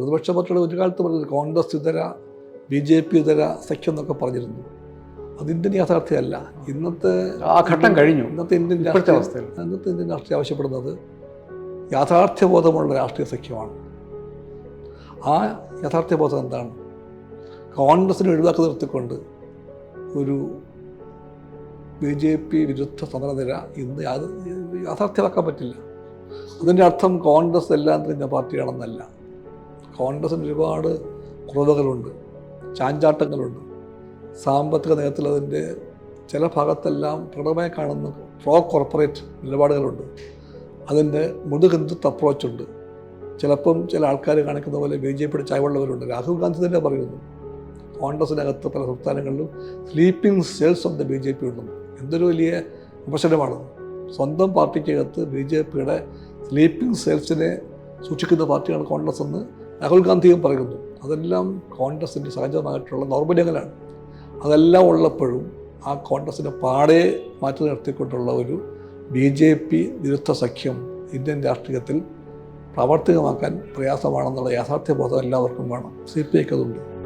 പ്രതിപക്ഷ പാർട്ടികൾ ഒരു കാലത്ത് പറഞ്ഞത് കോൺഗ്രസ് ഇതര ബി ജെ പി ഇതര സഖ്യം എന്നൊക്കെ പറഞ്ഞിരുന്നു. അതിന്റെ യാഥാർത്ഥ്യമല്ല. ഇന്നത്തെ ആ ഘട്ടം കഴിഞ്ഞു. ഇന്നത്തെ ഇന്ത്യൻ രാഷ്ട്രീയ ഇന്നത്തെ ഇന്ത്യൻ രാഷ്ട്രീയം ആവശ്യപ്പെടുന്നത് യാഥാർത്ഥ്യബോധമുള്ള രാഷ്ട്രീയ സഖ്യമാണ് ആ യാഥാർത്ഥ്യബോധം എന്താണ്? കോൺഗ്രസിനെ ഒഴിവാക്കി നിർത്തിക്കൊണ്ട് ഒരു ബി ജെ പി വിരുദ്ധ സമരനിര ഇന്ന് യാഥാർത്ഥ്യമാക്കാൻ പറ്റില്ല. അതിന്റെ അർത്ഥം കോൺഗ്രസ് എല്ലാം തിരിഞ്ഞ പാർട്ടിയാണെന്നല്ല. കോൺഗ്രസിന് ഒരുപാട് കുറവുകളുണ്ട് ചാഞ്ചാട്ടങ്ങളുണ്ട്. സാമ്പത്തിക നയത്തിൽ അതിന്റെ ചില ഭാഗത്തെല്ലാം പ്രകടമായി കാണുന്ന പ്രോ കോർപ്പറേറ്റ് നിലപാടുകളുണ്ട്. അതിന്റെ മൃദുഹിന്ദുത്വ അപ്രോച്ചുണ്ട്. ചിലപ്പം ചില ആൾക്കാർ കാണിക്കുന്ന പോലെ ബി ജെ പിയുടെ ചായവുള്ളവരുണ്ട്. രാഹുൽ ഗാന്ധി തന്നെ പറയുന്നു കോൺഗ്രസിനകത്ത് പല സംസ്ഥാനങ്ങളിലും sleeping cells of the B J P ഉണ്ടെന്ന്. എന്തൊരു വലിയ വിമർശനമാണ്. സ്വന്തം പാർട്ടിക്കകത്ത് ബി ജെ പിയുടെ സ്ലീപ്പിംഗ് സെൽസിനെ സൂക്ഷിക്കുന്ന പാർട്ടിയാണ് കോൺഗ്രസ് എന്ന് രാഹുൽ ഗാന്ധിയും പറയുന്നു അതെല്ലാം കോൺഗ്രസിന്റെ സഹജമായിട്ടുള്ള ദൗർബല്യങ്ങളാണ്. അതെല്ലാം ഉള്ളപ്പോഴും ആ കോൺഗ്രസിനെ പാടെ മാറ്റി നിർത്തിക്കൊണ്ടുള്ള ഒരു ബി ജെ പി വിരുദ്ധ സഖ്യം ഇന്ത്യൻ രാഷ്ട്രീയത്തിൽ പ്രാവർത്തികമാക്കാൻ പ്രയാസമാണെന്നുള്ള യാഥാർത്ഥ്യബോധം എല്ലാവർക്കും വേണം. സി പി ഐക്ക് അതുണ്ട്.